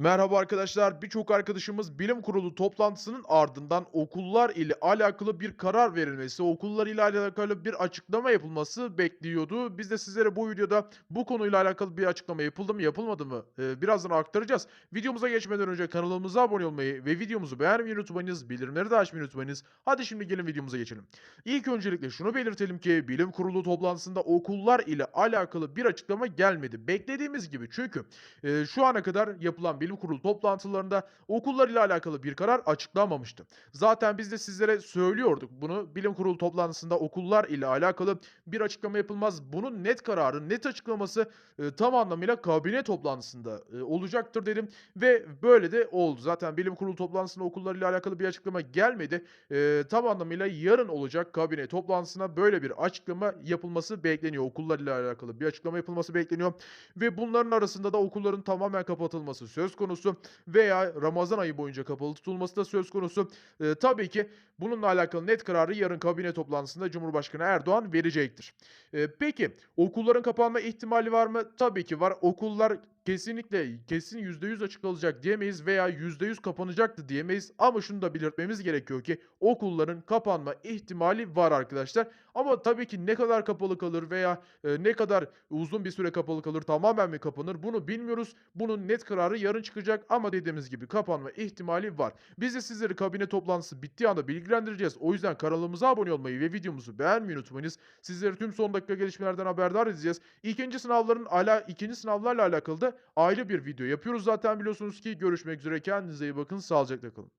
Merhaba arkadaşlar. Birçok arkadaşımız bilim kurulu toplantısının ardından okullar ile alakalı bir karar verilmesi, okullar ile alakalı bir açıklama yapılması bekliyordu. Biz de sizlere bu videoda bu konuyla alakalı bir açıklama yapıldı mı, yapılmadı mı? Ee, birazdan aktaracağız. Videomuza geçmeden önce kanalımıza abone olmayı ve videomuzu beğenmeyi unutmayınız, bildirimleri de açmayı unutmayınız. Hadi şimdi gelin videomuza geçelim. İlk öncelikle şunu belirtelim ki bilim kurulu toplantısında okullar ile alakalı bir açıklama gelmedi. Beklediğimiz gibi çünkü e, şu ana kadar yapılan bilim kurulu toplantılarında okullar ile alakalı bir karar açıklanmamıştı. Zaten biz de sizlere söylüyorduk bunu. Bilim kurulu toplantısında okullar ile alakalı bir açıklama yapılmaz. Bunun net kararı, net açıklaması e, tam anlamıyla kabine toplantısında e, olacaktır dedim ve böyle de oldu. Zaten bilim kurulu toplantısında okullar ile alakalı bir açıklama gelmedi. E, tam anlamıyla yarın olacak kabine toplantısına böyle bir açıklama yapılması bekleniyor. Okullar ile alakalı bir açıklama yapılması bekleniyor ve bunların arasında da okulların tamamen kapatılması söz konusu veya Ramazan ayı boyunca kapalı tutulması da söz konusu. Eee, tabii ki bununla alakalı net kararı yarın kabine toplantısında Cumhurbaşkanı Erdoğan verecektir. Eee, peki okulların kapanma ihtimali var mı? Tabii ki var. Okullar kesinlikle kesin %100 açıklanacak diyemeyiz veya %100 kapanacaktı diyemeyiz ama şunu da belirtmemiz gerekiyor ki okulların kapanma ihtimali var arkadaşlar. Ama tabii ki ne kadar kapalı kalır veya e, ne kadar uzun bir süre kapalı kalır tamamen mi kapanır bunu bilmiyoruz. Bunun net kararı yarın çıkacak ama dediğimiz gibi kapanma ihtimali var. Biz de sizleri kabine toplantısı bittiği anda bilgilendireceğiz. O yüzden kanalımıza abone olmayı ve videomuzu beğenmeyi unutmayınız. Sizleri tüm son dakika gelişmelerden haberdar edeceğiz. İkinci sınavların ala ikinci sınavlarla alakalı da ayrı bir video yapıyoruz zaten biliyorsunuz ki görüşmek üzere kendinize iyi bakın sağlıcakla kalın.